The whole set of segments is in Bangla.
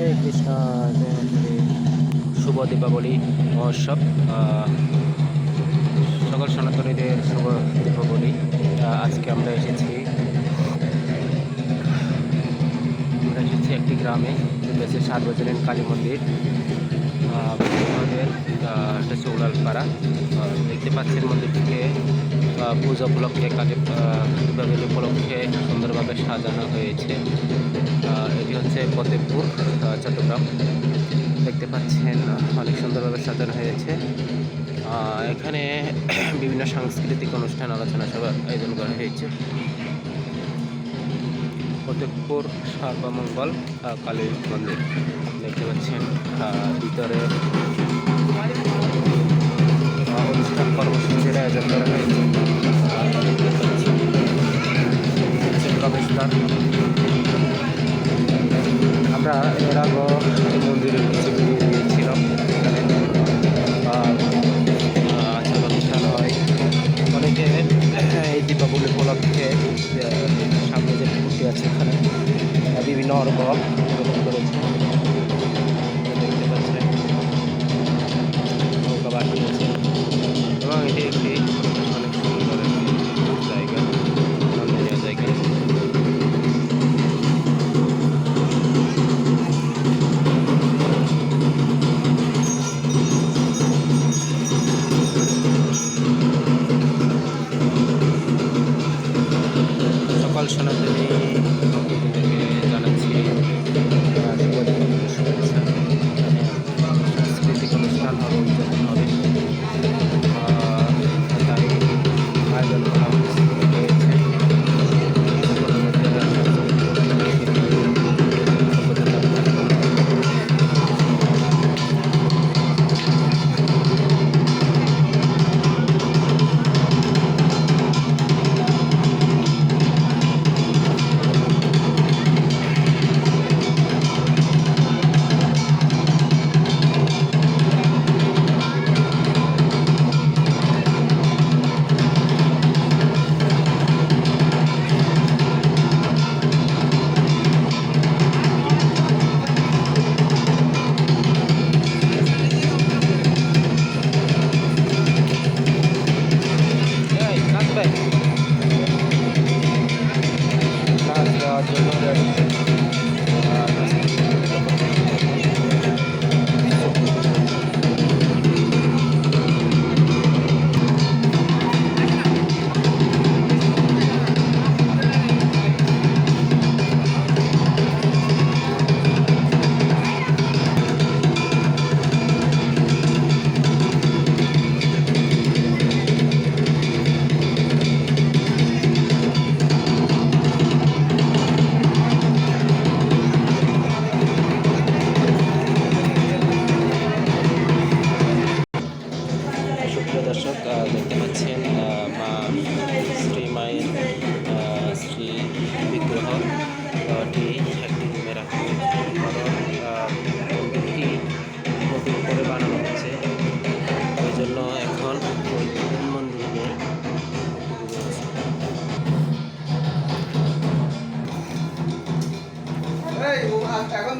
হরে কৃষ্ণ শুভ দীপাবলি মহোৎসব সকল সনাতনীদের শুভ দীপাবলি। আজকে আমরা এসেছি আমরা এসেছি একটি গ্রামে যেটা হচ্ছে সার্বজনীন কালী মন্দির। আমাদের এটা উড়ালপাড়া। আহ, দেখতে পাচ্ছেন মন্দিরটিকে। পূজা উপলক্ষে, কালী দীপাবলি উপলক্ষে সুন্দরভাবে সাজানো হয়েছে। এটি হচ্ছে ফতেপুর চট্টগ্রাম। দেখতে পাচ্ছেন, অনেক সুন্দরভাবে সাজানো হয়েছে। এখানে বিভিন্ন সাংস্কৃতিক অনুষ্ঠান, আলোচনা সভার আয়োজন করা হয়েছে। ফতেপুর সর্বমঙ্গল কালী মন্দির। দেখতে পাচ্ছেন ভিতরে অনুষ্ঠান কর্মসূচির আয়োজন করা হয়েছে প্রবেশদ্বার আমরা এর এই মন্দিরের কিছু ভিডিও দিয়েছিলাম। অনুষ্ঠান হয় অনেকে এই দীপাবলি উপলক্ষে সামনে যে পুকুরটি আছে এখানে, বিভিন্ন রকম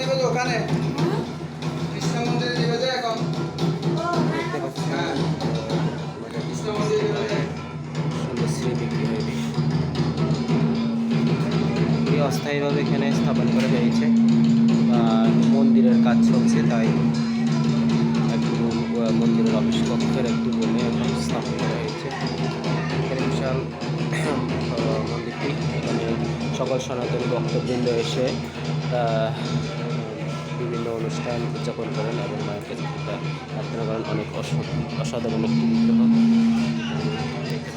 দিবে তো ওখানে? কৃষ্ণ মন্দিরে দিবে যে এখন? হ্যাঁ। অস্থায়ীভাবে এখানে স্থাপন করা হয়েছে। আর মন্দিরের কাজ চলছে, তাই একটু মন্দিরের অফিস কক্ষের একটু রুমে স্থাপন করা হয়েছে। এখানে বিশাল মন্দিরটি। এখানে সকল সনাতনী ভক্তবৃন্দ এসে বিভিন্ন অনুষ্ঠান উদযাপন করেন এবং মায়ের কাছে প্রার্থনা করেন। অনেক অসাধারণ একটি বিগ্রহ দেখতে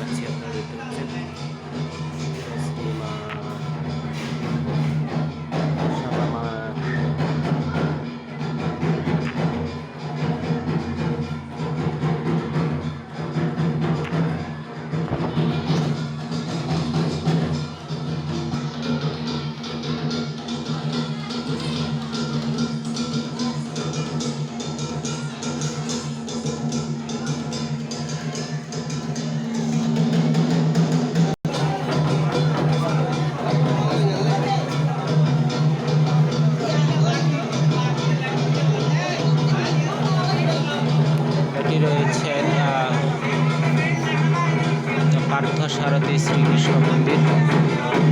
সারথী শ্রীকৃষ্ণ মন্দির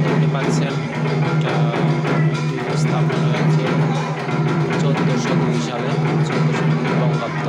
দেখতে পাচ্ছেন এটা স্থাপন হয়েছে চোদ্দোশো দুই সালে চোদ্দোশো দুই বঙ্গাব্দ।